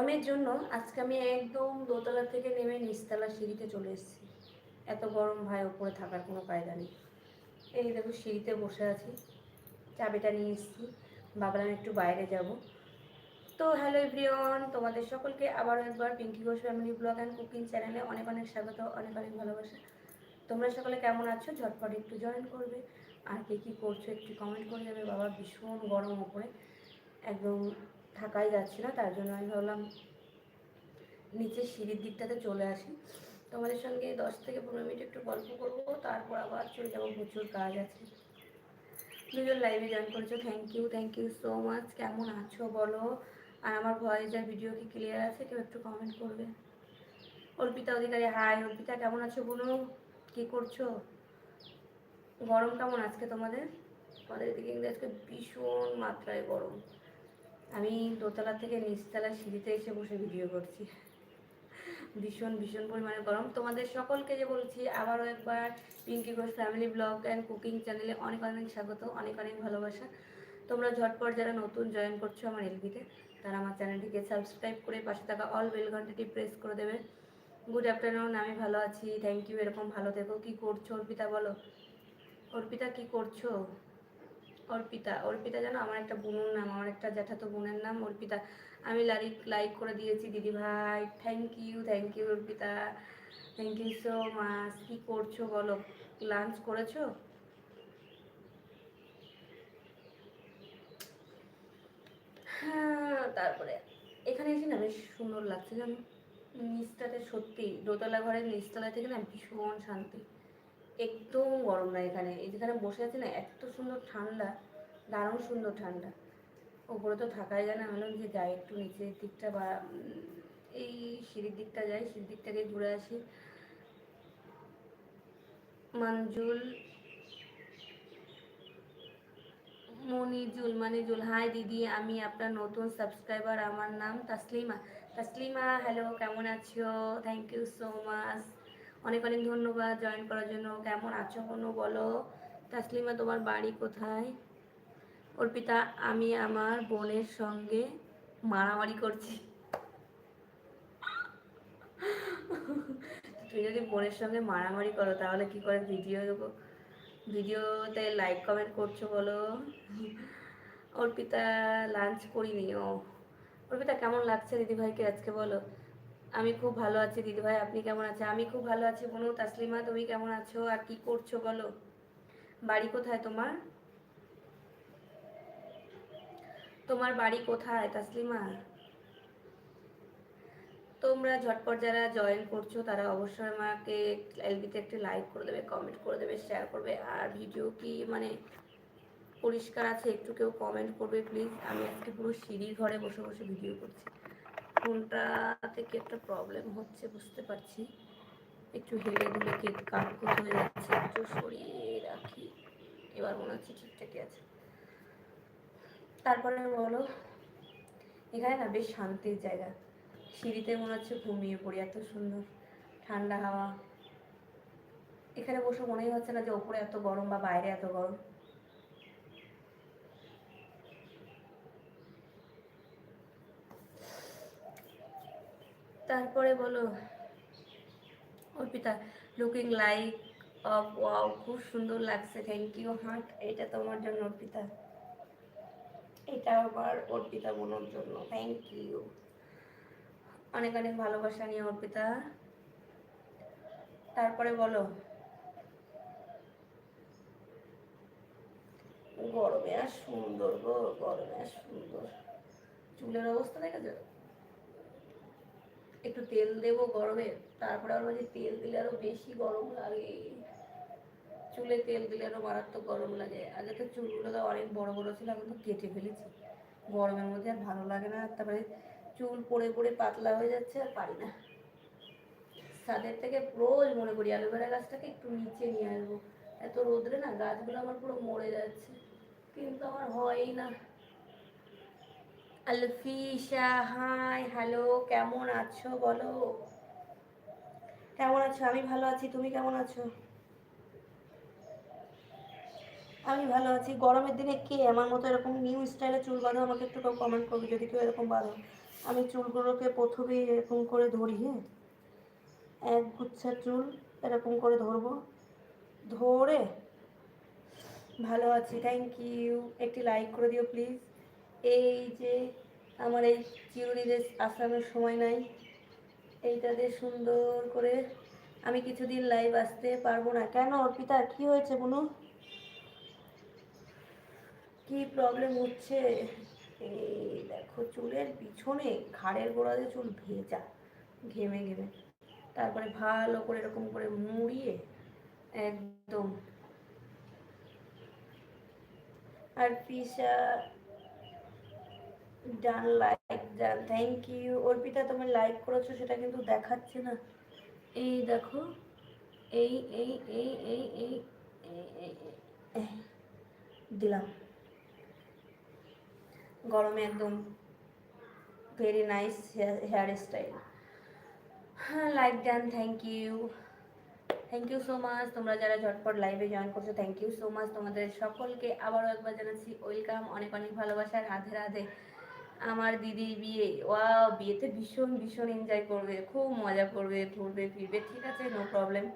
গরমের জন্য আজকে আমি একদম দোতলা থেকে নেমে নিচতলা সিঁড়িতে চলে এসেছি। এত গরম ভাই, ওপরে থাকার কোনো কায়দা নেই। এই দেখো সিঁড়িতে বসে আছি, চাবিটা নিয়ে এসেছি। ভাবলাম একটু বাইরে যাব। তো হ্যালো এভরিওয়ান, তোমাদের সকলকে আবারও একবার Pinki Ghosh family blog and cooking চ্যানেলে অনেক অনেক স্বাগত, অনেক অনেক ভালোবাসা। তোমরা সকলে কেমন আছো? ঝটপট একটু জয়েন করবে। আর কে কী করছ একটু কমেন্ট করে যাবে। বাবা, ভীষণ গরম ওপরে। একদম থাকাই যাচ্ছে না, তার জন্য আমি ভাবলাম নিচের সিঁড়ির দিকটাতে চলে আসি। তোমাদের সঙ্গে দশ থেকে পনেরো মিনিট একটু গল্প করব, তারপর আবার চলে যাব, প্রচুর কাজ আছে। দুজন লাইভে জয়েন করেছ thank you thank you so much কেমন আছো বলো? আর আমার ভয়েস ভিডিও কি ক্লিয়ার আছে? কেউ একটু কমেন্ট করবে। অর্পিতা অধিকারী হাই অর্পিতা, কেমন আছো বলো? কি করছ? গরম কেমন আজকে তোমাদের? আমাদের এদিকে কিন্তু আজকে ভীষণ মাত্রায় গরম। আমি দোতলা থেকে নিচতলা সিঁড়িতে এসে বসে ভিডিও করছি। ভীষণ ভীষণ পরিমাণে গরম। তোমাদের সকলকে যে বলছি, আবারও একবার Pinki Ghosh family blog and cooking চ্যানেলে অনেক অনেক স্বাগত, অনেক অনেক ভালোবাসা। তোমরা ঝটপট যারা নতুন জয়েন করছ আমার এলবিতে তারা আমার চ্যানেলটিকে সাবস্ক্রাইব করে পাশে থাকা অল বেল ঘন্টাটি প্রেস করে দেবে। গুড আফটারনুন আমি ভালো আছি থ্যাংক ইউ এরকম ভালো থেকো। কী করছ অর্পিতা, বলো? অর্পিতা, কী করছ? অর্পিতা। অর্পিতা জানো আমার একটা বোনের নাম, আমার একটা জ্যাঠাতো বোনের নাম অর্পিতা। আমি লাইক লাইক করে দিয়েছি, দিদি ভাই thank you thank you Arpita. Thank you so much কী করছ বলো? লাঞ্চ করেছ? হ্যাঁ তারপরে এখানে এসে না বেশ সুন্দর লাগছে জানো? নিচটাতে সত্যি, দোতলা ঘরের নিচতলা থেকে না ভীষণ শান্তি। একদম গরম না এখানে। যেখানে বসে আছি না, এত সুন্দর ঠান্ডা। দারুণ সুন্দর ঠান্ডা। ওপরে তো থাকাই যায় না ভাবলাম যে যাই একটু নিচের দিকটা বা এই সিঁড়ির দিকটা যাই, সিঁড়ির দিক থেকে ঘুরে আসি। মানজুল, মনিজুল মনিজুল, হাই দিদি, আমি আপনার নতুন সাবস্ক্রাইবার, আমার নাম তাসলিমা। তাসলিমা হ্যালো কেমন আছো? থ্যাংক ইউ সো মাচ অনেক অনেক ধন্যবাদ জয়েন করার জন্য। কেমন আছো কোনো বলো? তাসলিমা, তোমার বাড়ি কোথায়? অর্পিতা, আমি আমার বোনের সঙ্গে মারামারি করছি। তুমি যদি বোনের সঙ্গে মারামারি করো, তাহলে কি করে ভিডিও দেবো? ভিডিওতে লাইক কমেন্ট করছ বলো। অর্পিতা লাঞ্চ করিনি। ও, অর্পিতা, কেমন লাগছে দিদিভাইকে আজকে বলো? আমি খুব ভালো আছি দিদিভাই, আপনি কেমন আছেন? আমি খুব ভালো আছি বনু, তাসলিমা, তুমি কেমন আছো? আর কি করছ বলো? বাড়ি কোথায় তোমার? তোমার বাড়ি কোথায়, তাসলিমা? তোমরা ঝটপট যারা জয়েন করছ, তারা অবশ্যই আমাকে এলবিতে একটি লাইক করে দেবে কমেন্ট করে দেবে শেয়ার করবে। আর ভিডিও কি মানে পরিষ্কার আছে, একটু কেউ কমেন্ট করবে প্লিজ আমি আজকে পুরো সিঁড়ির ঘরে বসে বসে ভিডিও করছি। ফোনটা থেকে একটা প্রবলেম হচ্ছে, বুঝতে পারছি। একটু হেলে দুলে কেক কাট হয়ে যাচ্ছে, একটু সরিয়ে রাখি। এবার মনে হচ্ছে ঠিকঠাকই আছে। তারপরে বলো, এখানে না বেশ শান্তির জায়গা। সিঁড়িতে মনে হচ্ছে ঘুমিয়ে পড়ি, এত সুন্দর। ঠান্ডা হাওয়া। এখানে বসে মনেই হচ্ছে না যে ওপরে এত গরম বা বাইরে এত গরম। তারপরে বলো, Arpita looking like of wow খুব সুন্দর লাগছে। থ্যাংক ইউ হার্ট এটা তোমার জন্য, অর্পিতা। এটা আবার অর্পিতা বোনের জন্য। থ্যাংক ইউ অনেক অনেক ভালোবাসা নিয়ে অর্পিতা। তারপরে বলো। গরমে আর সুন্দর গো, গরমে আর সুন্দর। চুলের অবস্থা দেখেছ? একটু তেল দেবো গরমে, তারপরে আবার তেল দিলে আরও বেশি গরম লাগে। চুলে তেল দিলে আরও মারাত্মক গরম লাগে। আগে তো চুলগুলো তো অনেক বড় বড় ছিল, এখন তো কেটে ফেলেছি। গরমের মধ্যে আর ভালো লাগে না তারপরে চুল পড়ে পড়ে পাতলা হয়ে যাচ্ছে আর পারি না। ছাদের থেকে রোজ মনে করি অ্যালোভেরা গাছটাকে একটু নিচে নিয়ে আসব। এত রোদ্রে না গাছগুলো আমার পুরো মরে যাচ্ছে, কিন্তু আমার হয়ই না। আলফিশা, হাই, হ্যালো, কেমন আছো বলো? কেমন আছো? আমি ভালো আছি, তুমি কেমন আছো? আমি ভালো আছি। গরমের দিনে কে আমার মতো এরকম নিউ স্টাইলে চুল বাঁধো? আমাকে একটু কমেন্ট করবে যদি কেউ এরকম বাঁধো। আমি চুলগুলোকে প্রথমেই এরকম করে ধরি হ্যাঁ? এক গুচ্ছা চুল এরকম করে ধরবো। ধরে ভালো আছি থ্যাংক ইউ একটি লাইক করে দিও প্লিজ এই যে আমার এই চিরুনিদের আসানোর সময় নাই, এইটা এইটাতে সুন্দর করে আমি কিছুদিন লাইভ আসতে পারব না। কেন অর্পিতা? কি হয়েছে বলুন? কি প্রবলেম হচ্ছে? এই দেখো চুলের পিছনে ঘাড়ের গোড়াতে চুল ভেজা ঘেমে ঘেমে। তারপরে ভালো করে এরকম করে মুড়িয়ে একদম। আর পিসা done like done thank you Arpita তুমি লাইক করেছ সেটা কিন্তু দেখাচ্ছে না। এই দেখো এই এই এই এই এই এই, এই, এই, দিলাম। গরমে একদম ভেরি নাইস হেয়ার স্টাইল হ্যাঁ like done thank you thank you so much তোমরা যারা ঝটপট লাইভে জয়েন করছ থ্যাংক ইউ সো মাচ তোমাদের সকলকে আবারও একবার জানাচ্ছি ওয়েলকাম অনেক অনেক ভালোবাসা, রাধে রাধে। আমার দিদির বিয়ে ওয়া বিয়েতে ভীষণ ভীষণ এনজয় করবে, খুব মজা করবে, ঘুরবে, ফিরবে, ঠিক আছে নো প্রবলেম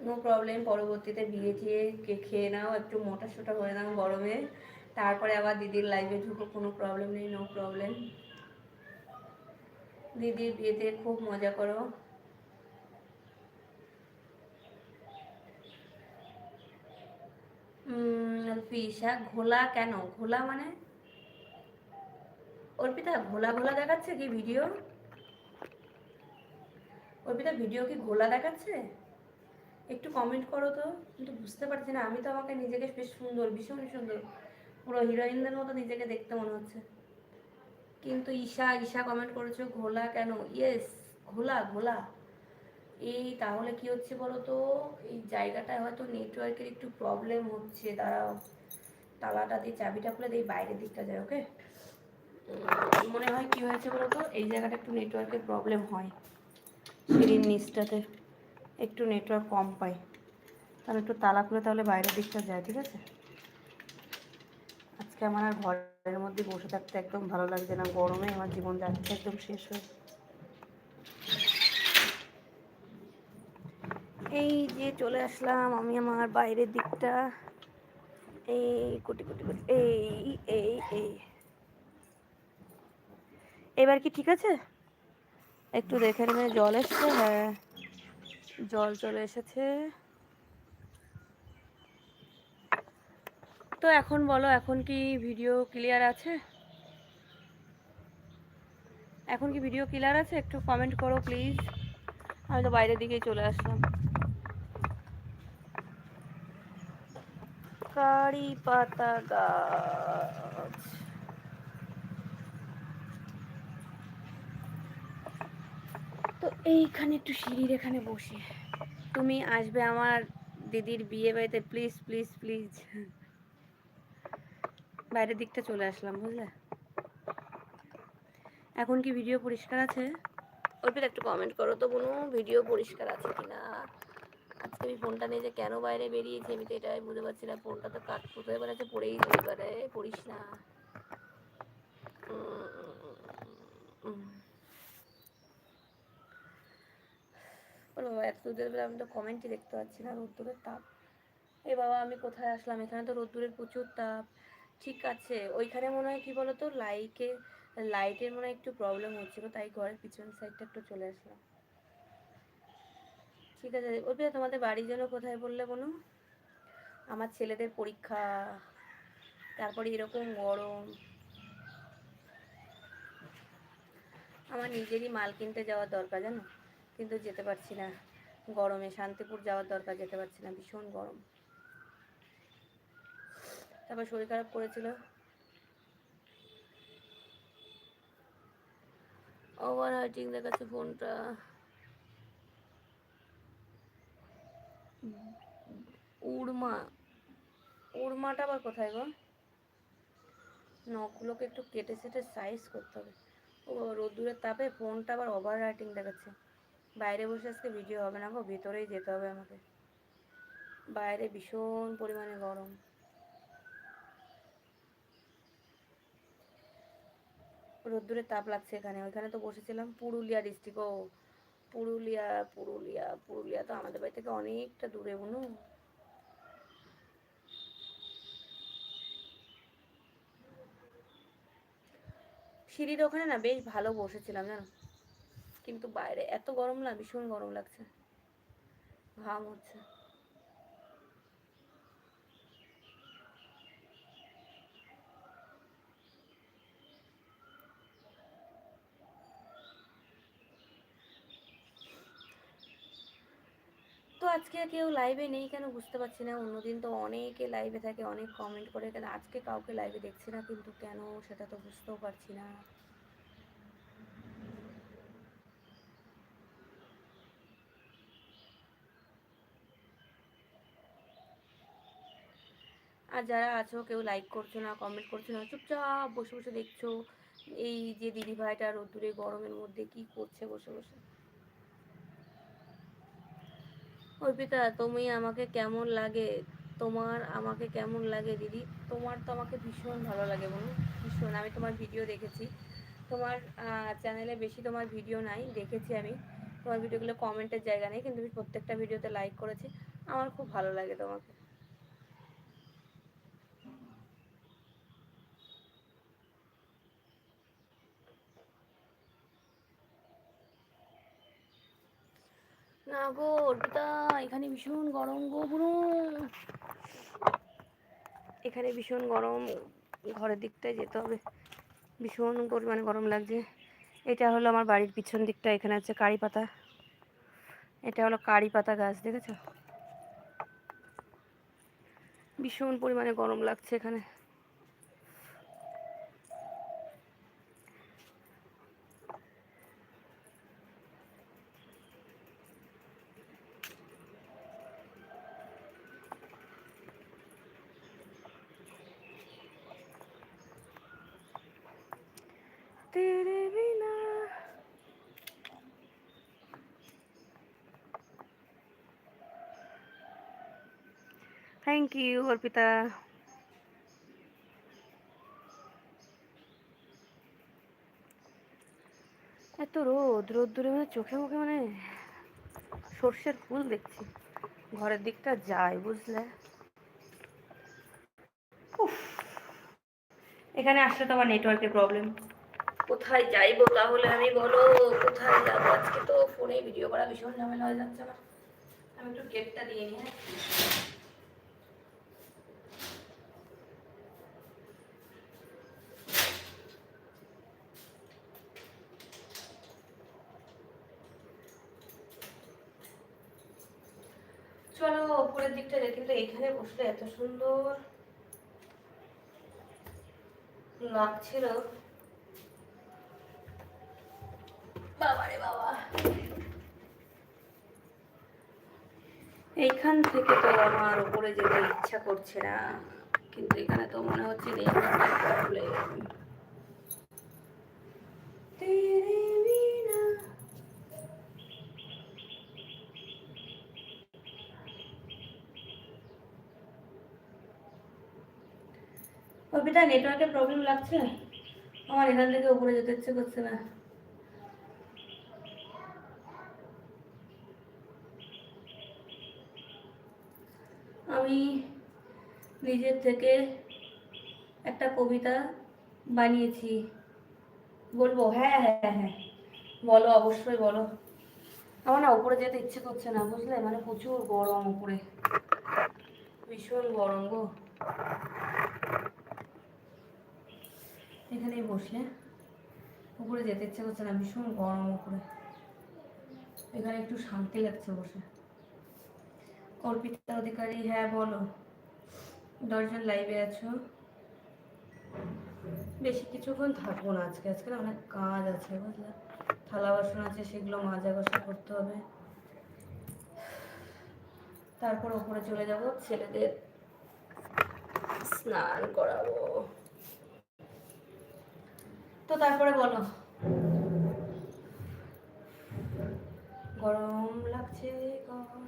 নো প্রবলেম পরবর্তীতে বিয়ে টিয়ে খেয়ে নাও, একটু মোটা সোটা হয়ে নাও গরমে। তারপরে আবার দিদির লাইভে ঢুকো, কোনো প্রবলেম নেই নো প্রবলেম দিদির বিয়েতে খুব মজা করো। ফিসা ঘোলা কেন? ঘোলা মানে? অর্পিতা, ঘোলা ঘোলা দেখাচ্ছে কি ভিডিও অর্পিতা ভিডিও কি ঘোলা দেখাচ্ছে? একটু কমেন্ট করো তো কিন্তু বুঝতে পারছি না, আমি তো আমাকে নিজেকে বেশ সুন্দর, ভীষণ সুন্দর পুরো হিরোইনদের মতো নিজেকে দেখতে মনে হচ্ছে। কিন্তু ঈশা ঈশা কমেন্ট করেছ, ঘোলা কেন? ইয়েস ঘোলা ঘোলা। এই তাহলে কি হচ্ছে বলো তো এই জায়গাটায় হয়তো নেটওয়ার্কের একটু প্রবলেম হচ্ছে। দাঁড়াও, তালাটা দিয়ে চাবিটা খুলে দিয়ে বাইরের দিকটা যায় ওকে মনে হয় কি হয়েছে বলো তো এই জায়গাটা একটু নেটওয়ার্কের প্রবলেম হয়। সিঁড়ির নিচটাতে একটু নেটওয়ার্ক কম পাই। তাহলে একটু তালা খুলে তাহলে বাইরের দিকটা যায়, ঠিক আছে? আজকে আমার আর ঘরের মধ্যে বসে থাকতে একদম ভালো লাগছে না। গরমে আমার জীবন যাচ্ছে একদম শেষ হয়ে। এই যে চলে আসলাম আমি আমার বাইরের দিকটা। এই কুটি কুটি কুটি, এই এই এই। এবার কি ঠিক আছে? একটু দেখে নেবে, জল এসছে হ্যাঁ। জল চলে এসেছে। তো এখন বলো, এখন কি ভিডিও ক্লিয়ার আছে? এখন কি ভিডিও ক্লিয়ার আছে? একটু কমেন্ট করো প্লিজ আমি তো বাইরের দিকেই চলে আসলাম। কারি পাতা গাছ। তো এইখানে একটু সিঁড়ির এখানে বসে। তুমি আসবে আমার দিদির বিয়ে বাড়িতে প্লিজ প্লিজ প্লিজ বাইরের দিকটা চলে আসলাম বুঝলে? এখন কি ভিডিও পরিষ্কার আছে? ওর একটু কমেন্ট করো তো বোনো ভিডিও পরিষ্কার আছে কিনা? আজকে আমি ফোনটা নিয়ে যে কেন বাইরে বেরিয়েছি আমি তো এটাই বুঝতে পারছি না। ফোনটা তো কাট কোথায় বেড়াচ্ছে পড়েই যেতে পারে পড়িস না। বাবা এত দূরের বেলা আমি তো কমেন্টই দেখতে পাচ্ছি না রোদ্দুরের তাপ। এ বাবা আমি কোথায় আসলাম? এখানে তো রোদ্দুরের প্রচুর তাপ। ঠিক আছে। ওইখানে মনে হয় কি বলতো? লাইকে লাইটের মনে হয় একটু প্রবলেম হচ্ছিল, তাই ঘরের পিছন সাইডটা একটু চলে আসলাম। ঠিক আছে ওটা তোমাদের বাড়ির জন্য কোথায় বললে বলো আমার ছেলেদের পরীক্ষা, তারপরে এরকম গরম। আমার নিজেরই মাল কিনতে যাওয়ার দরকার জানো? কিন্তু যেতে পারছি না। গরমে শান্তিপুর যাওয়ার দরকার, যেতে পারছি না। ভীষণ গরম। তারপর শরীর খারাপ করেছিল। ওভার হার্টিং দেখাচ্ছে ফোনটা। উড়মা। উড়মাটা আবার কোথায় গো? নখগুলোকে একটু কেটে সেটে সাইজ করতে হবে। ও রোদ্দুরের তাপে ফোনটা আবার ওভার রাইটিং দেখাচ্ছে। বাইরে বসে আজকে ভিডিও হবে না গো, ভিতরেই যেতে হবে আমাকে। বাইরে ভীষণ পরিমাণে গরম। রোদ্দুরের তাপ লাগছে এখানে। ওইখানে তো বসেছিলাম পুরুলিয়া ডিস্ট্রিক্ট ও পুরুলিয়া পুরুলিয়া পুরুলিয়া তো আমাদের বাড়ি থেকে অনেকটা দূরে বুনু। সিঁড়ির ওখানে না বেশ ভালো বসেছিলাম জানো? কিন্তু বাইরে এত গরম না, ভীষণ গরম লাগছে। ঘাম হচ্ছে। আজকে কেউ লাইভে নেই, কেন বুঝতে পারছি না। অন্যদিন তো অনেকে লাইভে থাকে, অনেক কমেন্ট করে। কেন আজকে কাউকে লাইভে দেখছি না, কিন্তু কেন? সেটা তো বুঝতেও পারছি না। আর যারা আছো, কেউ লাইক করছ না কমেন্ট করছ না, চুপচাপ বসে বসে দেখছ। এই যে দিদি ভাইটা রোদ্দুরে গরমের মধ্যে কি করছে বসে বসে। অর্পিতা, তুমি আমাকে কেমন লাগে? তোমার আমাকে কেমন লাগে দিদি? তোমার তো আমাকে ভীষণ ভালো লাগে বলুন ভীষণ। আমি তোমার ভিডিও দেখেছি। তোমার চ্যানেলে বেশি তোমার ভিডিও নাই, দেখেছি আমি। তোমার ভিডিওগুলো কমেন্টের জায়গা নেই, কিন্তু আমি প্রত্যেকটা ভিডিওতে লাইক করেছি। আমার খুব ভালো লাগে তোমাকে। না গো, অর্পিতা, এখানে ভীষণ গরম গো এখানে ভীষণ গরম, ঘরের দিকটায় যেতে হবে। ভীষণ পরিমাণে গরম লাগছে। এটা হলো আমার বাড়ির পিছন দিকটা, এখানে আছে কারি পাতা। এটা হলো কারি পাতা গাছ, দেখেছ? ভীষণ পরিমাণে গরম লাগছে এখানে। থ্যাংক ইউ অর্পিতা এত রোদ রোদ দূরে মানে চোখে মুখে মানে সর্ষের ফুল দেখছি। ঘরের দিকটা যায়, বুঝলে। এখানে আসলে তো আমার নেটওয়ার্কের প্রবলেম কোথায় যাইবো তাহলে আমি বলো? কোথায় যাব? আজকে তো ফোনে ভিডিও করা ভীষণ ঝামেলা হয়ে যাচ্ছে আমার। আমি একটু গেটটা দিয়ে নিই হ্যাঁ চলো উপরের দিকটা যাই কিন্তু এত সুন্দর লাগছিল। বাবা রে বাবা। এইখান থেকে তো আমার উপরে যেতে ইচ্ছা করছে না, কিন্তু এখানে তো মনে হচ্ছে নেই প্রবলেম তেরে বিনা অর্পিতা নেটওয়ার্কের প্রবলেম লাগছে? আমার এখান থেকে উপরে যেতে ইচ্ছে করছে না। আমি নিজের থেকে একটা কবিতা বানিয়েছি। বলব? হ্যাঁ হ্যাঁ হ্যাঁ। বলো, অবশ্যই বলো। আমার না উপরে যেতে ইচ্ছে করছে না, বুঝলে? মানে প্রচুর গরম উপরে। ভীষণ গরম গো। এখানেই বসলে। উপরে যেতে ইচ্ছে করছে না, ভীষণ গরম উপরে। এখানে একটু শান্তি লাগছে বসে। অর্পিতা অধিকারী হ্যাঁ বলো। দশজন লাইভে আছো। বেশি কিছুক্ষণ থাকব না আজকে। আজকে অনেক কাজ আছে, বুঝলে? থালা বাসন আছে, সেগুলো মাজা ঘষা করতে হবে। তারপর ওপরে চলে যাব, ছেলেদের স্নান করাবো। তো তারপরে বলো গরম লাগছে গরম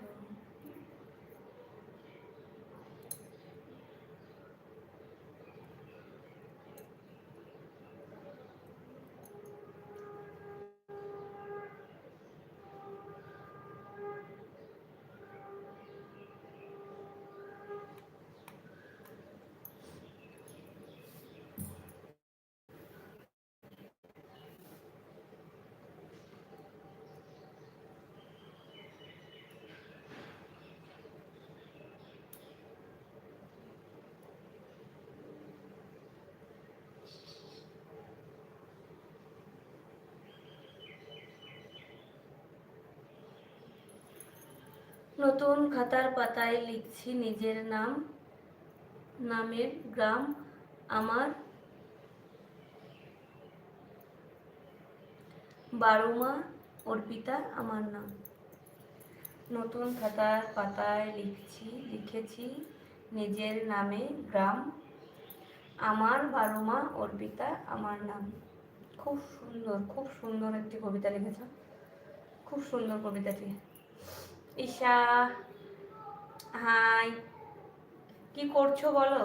নতুন খাতার পাতায় লিখছি নিজের নাম, নামের গ্রাম, আমার বারোমা অর্পিতা, আমার নাম। নতুন খাতার পাতায় লিখছি, লিখেছি নিজের নামে গ্রাম, আমার বারোমা অর্পিতা, আমার নাম। খুব সুন্দর খুব সুন্দর একটি কবিতা লিখেছ। খুব সুন্দর কবিতাটি। ঈশা, হাই, কি করছ বলো?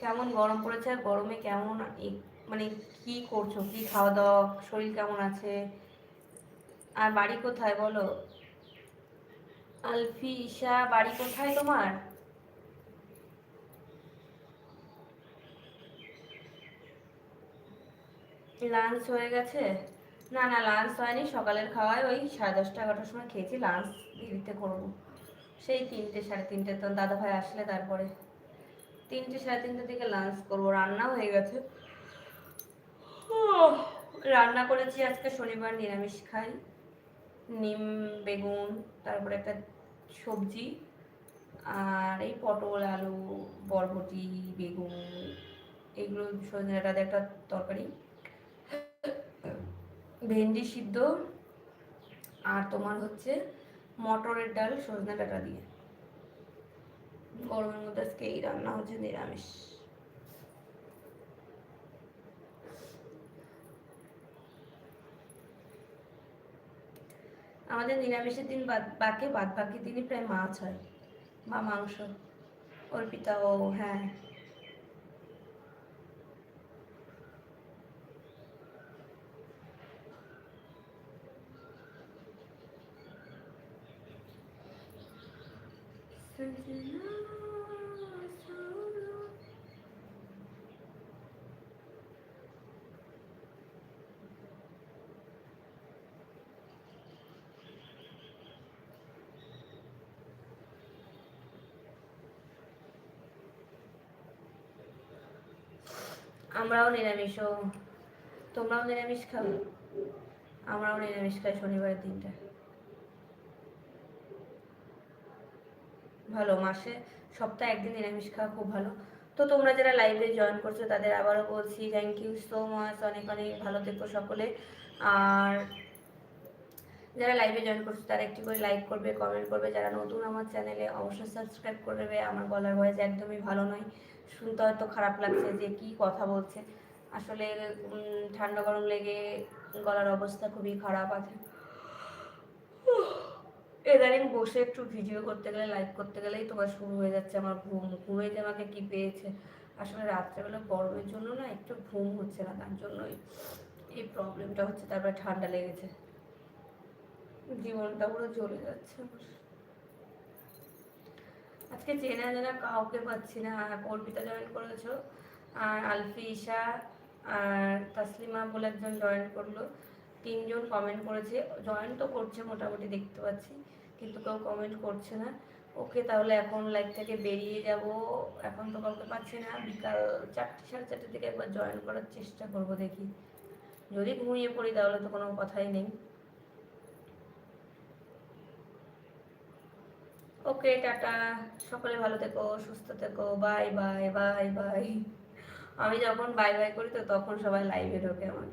কেমন গরম পড়েছে আর গরমে কেমন মানে কি করছ? কি খাওয়া দাওয়া? শরীর কেমন আছে? আর বাড়ি কোথায় বলো? আলফি, ঈশা, বাড়ি কোথায় তোমার? লাঞ্চ হয়ে গেছে? না না লাঞ্চ হয়নি, সকালের খাওয়ায় ওই সাড়ে দশটা, এগারোটার সময় খেয়েছি লাঞ্চ দেরিতে করব। সেই তিনটে, সাড়ে তিনটে তো দাদা ভাই আসলে তারপরে। তিনটে, সাড়ে তিনটের দিকে লাঞ্চ করব, রান্না হয়ে গেছে। রান্না করেছি আজকে শনিবার নিরামিষ খাই। নিম, বেগুন, তারপরে একটা সবজি, আর এই পটল, আলু, বরবটি, বেগুন এগুলো সজনে একটা তরকারি। ভেন্ডি সিদ্ধ আর তোমার হচ্ছে মটরের ডাল সজনে ডাঁটা দিয়ে। গরমের মধ্যে আজকে এই রান্না হচ্ছে নিরামিষ। আমাদের নিরামিষের দিন বাকি, বাদ বাকি দিনই প্রায় মাছ হয় বা মাংস। অর্পিতা ও হ্যাঁ। আমরাও নিরামিষ তোমরাও নিরামিষ খাও আমরাও নিরামিষ খাই শনিবারের দিনটা। ভালো, মাসে সপ্তাহে একদিন নিরামিষ খাওয়া খুব ভালো। তো তোমরা যারা লাইভে জয়েন করছ, তাদের আবারও বলছি থ্যাংক ইউ সো মাচ অনেক অনেক ভালো থেকো সকলে। আর যারা লাইভে জয়েন করছ, তারা একটি করে লাইক করবে কমেন্ট করবে। যারা নতুন আমার চ্যানেলে অবশ্যই সাবস্ক্রাইব করবে আমার গলার ভয়েস একদমই ভালো নয়। শুনতে হয়তো খারাপ লাগছে যে কি কথা বলছে। আসলে ঠান্ডা গরম লেগে গলার অবস্থা খুবই খারাপ আছে। এদারিং বসে একটু ভিডিও করতে গেলে লাইভ করতে গেলেই তোমার শুরু হয়ে যাচ্ছে আমার ঘুম। ঘুমে যে আমাকে কি পেয়েছে? আসলে রাত্রেবেলা গরমের জন্য না একটু ঘুম হচ্ছে না, তার জন্যই এই প্রবলেমটা হচ্ছে, তারপরে ঠান্ডা লেগেছে। জীবনটা পুরো জ্বলে যাচ্ছে আজকে চেনা জানা কাউকে পাচ্ছি না অর্পিতা জয়েন করেছ, আর আলফি, ঈশা, আর তাসলিমা বলে একজন জয়েন করল। তিনজন কমেন্ট করেছে জয়েন তো করছে মোটামুটি, দেখতে পাচ্ছি। কিন্তু কেউ কমেন্ট করছে না। ওকে তাহলে এখন লাইভ থেকে বেরিয়ে যাব। এখন তো কাউকে পাচ্ছি না। বিকাল চারটে, সাড়ে চারটের দিকে একবার জয়েন করার চেষ্টা করব দেখি। যদি ঘুমিয়ে পড়ি তাহলে তো কোনো কথাই নেই। Okay, tata. সকলে ভালো থেকো, সুস্থ থেকো। Bye bye bye bye. আমি যখন বাই বাই করি তো তখন সবাই লাইভে ঢোকে আমার।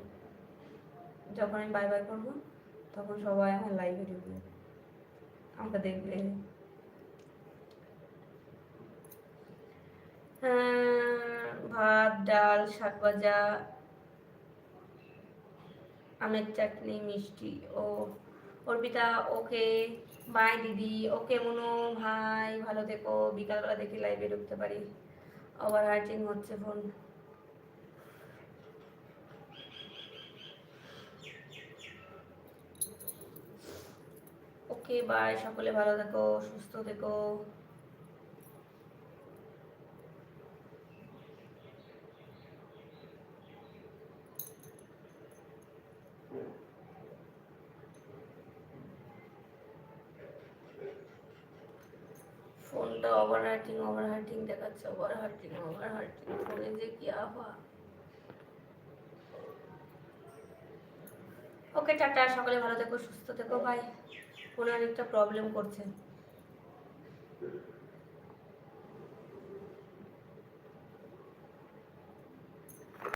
যখন আমি বাই বাই করব, তখন সবাই আমার লাইভে ঢুকবে। আমাকে দেখবে। হ্যাঁ, ভাত ডাল শাক ভাজা আমের চাটনি মিষ্টি। ও অর্পিতা ওকে বাই দিদি ওকে মনো ভাই ভালো থেকো। বিকালবেলা দেখি লাইভে ঢুকতে পারি। ওভার হার্টিং হচ্ছে ফোন ওকে বাই সকলে ভালো থেকো, সুস্থ থেকো। ফোনটা ওভার হার্টিং ওভার হার্টিং দেখাচ্ছে ওভার হার্টিং ওভার হার্টিং ফোনে যে কি আভা ওকে, টাটা, সকালে ভালো থেকো, সুস্থ থেকো ভাই ফোনে একটা প্রবলেম করছে।